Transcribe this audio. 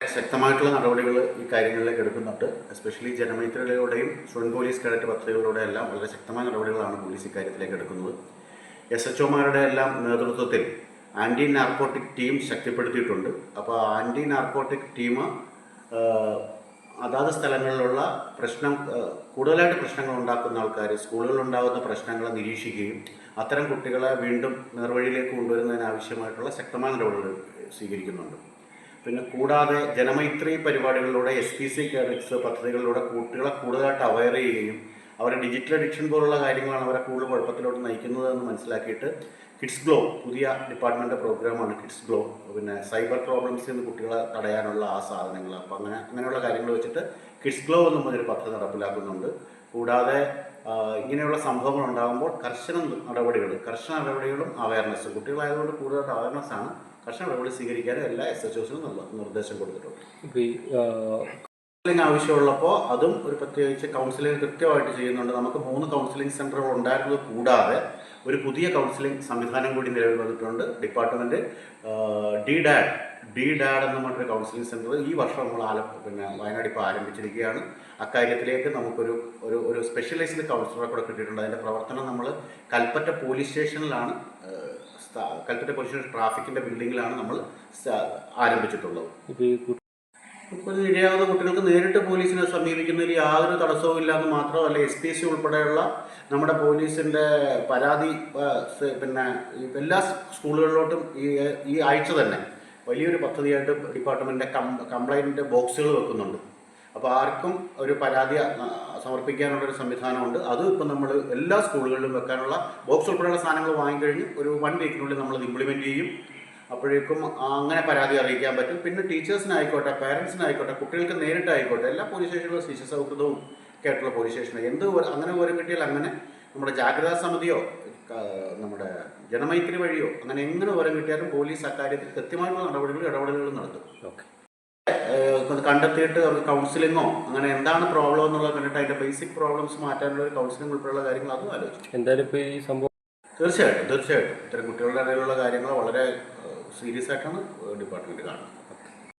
ശക്തമായിട്ടുള്ള നടപടികൾ ഈ കാര്യങ്ങളിലേക്ക് എടുക്കുന്നുണ്ട്. എസ്പെഷ്യലി ജനമൈത്രികളിലൂടെയും സ്റ്റുഡന്റ് പോലീസ് കേഡറ്റ് പദ്ധതികളിലൂടെ എല്ലാം വളരെ ശക്തമായ നടപടികളാണ് പോലീസ് ഇക്കാര്യത്തിലേക്ക് എടുക്കുന്നത്. എസ് എച്ച് ഒമാരുടെ എല്ലാം നേതൃത്വത്തിൽ ആന്റി നാർക്കോട്ടിക് ടീം ശക്തിപ്പെടുത്തിയിട്ടുണ്ട് അപ്പോൾ ആന്റി നാർക്കോട്ടിക് ടീം അതാത് സ്ഥലങ്ങളിലുള്ള പ്രശ്നം കൂടുതലായിട്ട് പ്രശ്നങ്ങൾ ഉണ്ടാക്കുന്ന ആൾക്കാർ സ്കൂളുകളിൽ ഉണ്ടാകുന്ന പ്രശ്നങ്ങളെ നിരീക്ഷിക്കുകയും അത്തരം കുട്ടികളെ വീണ്ടും നേർവഴിയിലേക്ക് കൊണ്ടുവരുന്നതിന് ആവശ്യമായിട്ടുള്ള ശക്തമായ നടപടികൾ സ്വീകരിക്കുന്നുണ്ട്. പിന്നെ കൂടാതെ ജനമൈത്രി പരിപാടികളിലൂടെ എസ് പി സി കേഡറ്റ്സ് പദ്ധതികളിലൂടെ കുട്ടികളെ കൂടുതലായിട്ട് അവയർ ചെയ്യുകയും അവരെ ഡിജിറ്റൽ അഡിക്ഷൻ പോലുള്ള കാര്യങ്ങളാണ് അവരെ കൂടുതൽ കുഴപ്പത്തിലോട്ട് നയിക്കുന്നത് എന്ന് മനസ്സിലാക്കിയിട്ട് കിഡ്സ് ഗ്ലോ പുതിയ ഡിപ്പാർട്ട്മെന്റ് പ്രോഗ്രാമാണ് കിഡ്സ് ഗ്ലോ പിന്നെ സൈബർ പ്രോബ്ലംസ് നിന്ന് കുട്ടികളെ തടയാനുള്ള ആ സാധനങ്ങൾ. അപ്പോൾ അങ്ങനെ അങ്ങനെയുള്ള കാര്യങ്ങൾ വെച്ചിട്ട് കിഡ്സ് ഗ്ലോ എന്നും പറഞ്ഞൊരു പദ്ധതി നടപ്പിലാക്കുന്നുണ്ട്. കൂടാതെ ഇങ്ങനെയുള്ള സംഭവങ്ങൾ ഉണ്ടാകുമ്പോൾ കർശന നടപടികൾ കർശന നടപടികളും അവയർനെസ്സും കുട്ടികളായതുകൊണ്ട് കൂടുതലായിട്ട് അവയർനെസ് ആണ്. കർശന നടപടി സ്വീകരിക്കാനും എല്ലാ എസ് എച്ച് ഒസിനും നിർദ്ദേശം കൊടുത്തിട്ടുണ്ട്. കൗൺസിലിംഗ് ആവശ്യമുള്ളപ്പോൾ അതും ഒരു പ്രത്യേകിച്ച് കൗൺസിലിംഗ് കൃത്യമായിട്ട് ചെയ്യുന്നുണ്ട്. നമുക്ക് മൂന്ന് കൗൺസിലിംഗ് സെന്ററുകൾ ഉണ്ടായിരുന്നത് കൂടാതെ ഒരു പുതിയ കൗൺസിലിംഗ് സംവിധാനം കൂടി നിലവിൽ വന്നിട്ടുണ്ട്. Department D DAD D DAD എന്ന് പറഞ്ഞൊരു കൗൺസിലിംഗ് സെന്റർ ഈ വർഷം നമ്മൾ ആല പിന്നെ വയനാട് ഇപ്പോൾ ആരംഭിച്ചിരിക്കുകയാണ്. അക്കാര്യത്തിലേക്ക് നമുക്കൊരു ഒരു ഒരു സ്പെഷ്യലൈസ്ഡ് കൗൺസിലറെ കൂടെ കിട്ടിയിട്ടുണ്ട്. അതിന്റെ പ്രവർത്തനം നമ്മൾ കൽപ്പറ്റ പോലീസ് സ്റ്റേഷനിലാണ് കൽപ്പറ്റ പൊസിഷൻ ട്രാഫിക്കിന്റെ ട്രാഫിക്കിന്റെ ബിൽഡിങ്ങിലാണ് നമ്മൾ ആരംഭിച്ചിട്ടുള്ളത്. ഇപ്പോൾ ഇഴയാകുന്ന കുട്ടികൾക്ക് നേരിട്ട് പോലീസിനെ സമീപിക്കുന്നതിൽ യാതൊരു തടസ്സവും ഇല്ലാന്ന് മാത്രമല്ല എസ് പി സി ഉൾപ്പെടെയുള്ള നമ്മുടെ പോലീസിന്റെ പരാതി പിന്നെ എല്ലാ സ്കൂളുകളിലോട്ടും ഈ ഈ ആഴ്ച തന്നെ വലിയൊരു പദ്ധതിയായിട്ട് ഡിപ്പാർട്ട്മെന്റിന്റെ കം കംപ്ലൈന്റ് ബോക്സുകൾ വെക്കുന്നുണ്ട്. അപ്പോൾ ആർക്കും ഒരു പരാതി സമർപ്പിക്കാനുള്ള സമർപ്പിക്കാനുള്ളൊരു സംവിധാനമുണ്ട്. അതും ഇപ്പം നമ്മൾ എല്ലാ സ്കൂളുകളിലും വെക്കാനുള്ള ബോക്സ് ഉൾപ്പെടെയുള്ള സാധനങ്ങൾ വാങ്ങിക്കഴിഞ്ഞ് ഒരു വൺ വീക്കിനുള്ളിൽ നമ്മൾ ഇംപ്ലിമെന്റ് ചെയ്യും. അപ്പോഴേക്കും അങ്ങനെ പരാതി അറിയിക്കാൻ പറ്റും. പിന്നെ ടീച്ചേഴ്സിനായിക്കോട്ടെ പാരൻസിനായിക്കോട്ടെ കുട്ടികൾക്ക് നേരിട്ടായിക്കോട്ടെ എല്ലാ പോലീസ് സ്റ്റേഷനിലും ശിശു സൗഹൃദവും ഒക്കെ ആയിട്ടുള്ള പോലീസ് സ്റ്റേഷനിൽ. എന്ത് അങ്ങനെ വിവരം കിട്ടിയാൽ അങ്ങനെ നമ്മുടെ ജാഗ്രതാ സമിതിയോ നമ്മുടെ ജനമൈത്രി വഴിയോ അങ്ങനെ എങ്ങനെ വിവരം കിട്ടിയാലും പോലീസ് അക്കാര്യത്തിൽ കൃത്യമായിട്ടുള്ള നടപടികളും ഇടപെടലുകളും നടത്തും. ഓക്കെ. അത് കണ്ടെത്തിയിട്ട് അവർക്ക് കൗൺസിലിങ്ങോ അങ്ങനെ എന്താണ് പ്രോബ്ലം എന്നുള്ളത് കണ്ടിട്ട് അതിന്റെ ബേസിക് പ്രോബ്ലംസ് മാറ്റാനുള്ള ഒരു കൗൺസിലിംഗ് ഉൾപ്പെടെയുള്ള കാര്യങ്ങൾ അതും ആലോചിച്ചു. എന്തായാലും ഇപ്പോൾ ഈ സംഭവം തീർച്ചയായിട്ടും തീർച്ചയായിട്ടും. ഇത്തരം കുട്ടികളുടെ ഇടയിലുള്ള കാര്യങ്ങൾ വളരെ സീരിയസ് ആയിട്ടാണ് ഡിപ്പാർട്ട്മെന്റ് കാണുന്നത്.